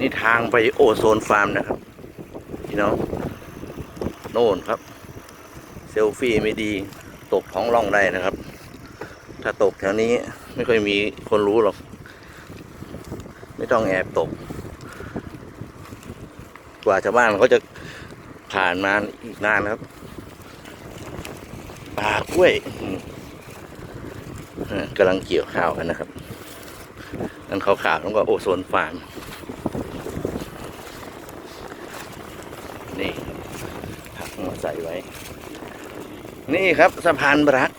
นี่ทางไปโอโซนฟาร์มนะครับพี่น้องโน่นครับ เซลฟี่ไม่ดี ตกท้องร่องได้นะครับ ถ้าตกแถวนี้ไม่ค่อยมีคนรู้หรอก ไม่ต้องแอบตก กว่าชาวบ้านเขาจะผ่านมาอีกนานครับป่ากล้วยกำลังเกี่ยวข้าวกันนะครับนั่นขาวๆนั่นก็โอโซนฟาร์ม นี่ผักมาใส่ไว้ นี่ครับสะพานรัก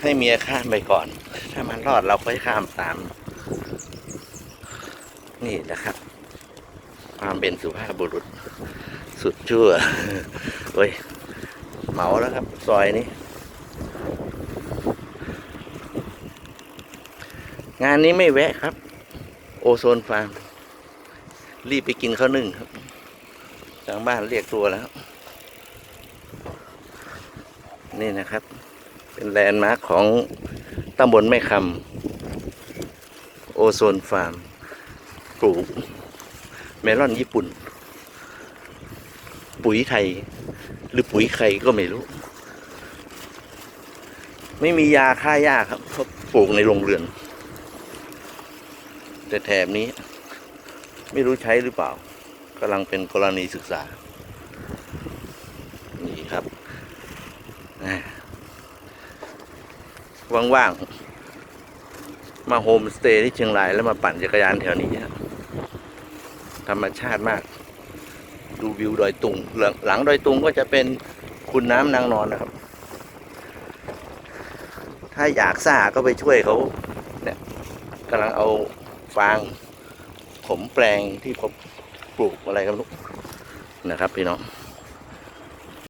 ให้เมียข้ามไปก่อน ถ้ามันรอดเราค่อยข้ามตาม นี่แหละครับ ความเป็นสุภาพบุรุษ สุดชั่วเฮ้ยเหมาแล้วครับ ซอยนี้งานนี้ไม่แวะครับ โอโซนฟาร์ม รีบไปกินข้าวนึ่งครับ ทางบ้านเรียกตัวแล้ว นี่นะครับ เป็นแลนด์มาร์คของตำบลแม่คำโอโซนฟาร์มปลูกเมลอนญี่ปุ่น ปุ๋ยไทย หรือปุ๋ยใครก็ไม่รู้ ไม่มียาฆ่าหญ้าครับเขาปลูกในโรงเรือน แต่แถบนี้ ไม่รู้ใช้หรือเปล่า กำลังเป็นกรณีศึกษา นี่ครับว่างๆ มาโฮมสเตย์ที่เชียงรายแล้วมาปั่นจักรยานแถวนี้ธรรมชาติมาก ดูวิวดอยตุงหลังหลังดอยตุงก็จะเป็นคุณน้ำนางนอนนะครับ ถ้าอยากซ่าก็ไปช่วยเขาเนี่ยกำลังเอาฟางผมแปลงที่เขา ปลูกอะไรกันลูกนะครับพี่น้อง